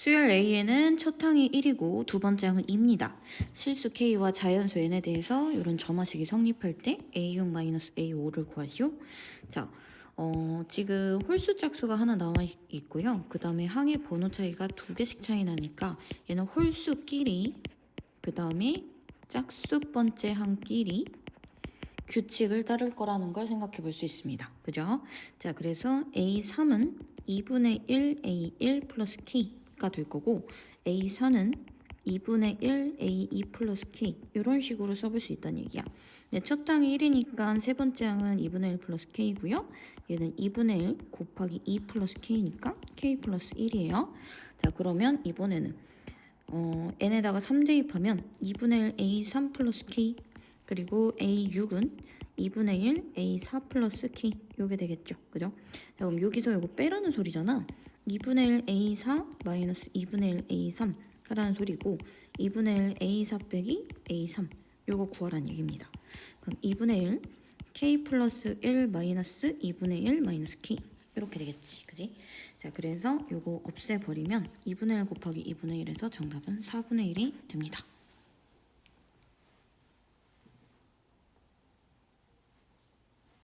수열 A에는 첫 항이 1이고 두 번째 항은 2입니다. 실수 K와 자연수 N에 대해서 이런 점화식이 성립할 때 A6-A5를 구하시오. 자, 어, 지금 홀수 짝수가 하나 나와 있- 있고요. 그 다음에 항의 번호 차이가 두 개씩 차이 나니까 얘는 홀수끼리 그 다음에 짝수 번째 항끼리 규칙을 따를 거라는 걸 생각해 볼 수 있습니다. 그죠? 자, 그래서 A3은 2분의 1 A1 플러스 K 가 될 거고 A4는 2분의 1 A2 플러스 K 이런 식으로 써볼 수 있다는 얘기야. 네, 첫 항이 1이니까 세 번째 항은 2분의 1 플러스 K고요. 얘는 2분의 1 곱하기 2 플러스 K니까 K 플러스 1이에요. 자, 그러면 이번에는 어, n에다가 3 대입하면 2분의 1 A3 플러스 K 그리고 A6은 2분의 1 A4 플러스 K 요게 되겠죠. 그죠? 자, 그럼 여기서 요거 빼라는 소리잖아. 2분의 1 A4 마이너스 2분의 1 A3 하라는 소리고 2분의 1 A4 빼기 A3 요거 구하라는 얘기입니다. 그럼 2분의 1 K 플러스 1 마이너스 2분의 1 마이너스 K 이렇게 되겠지. 그지? 자, 그래서 요거 없애버리면 2분의 1 곱하기 2분의 1에서 정답은 4분의 1이 됩니다.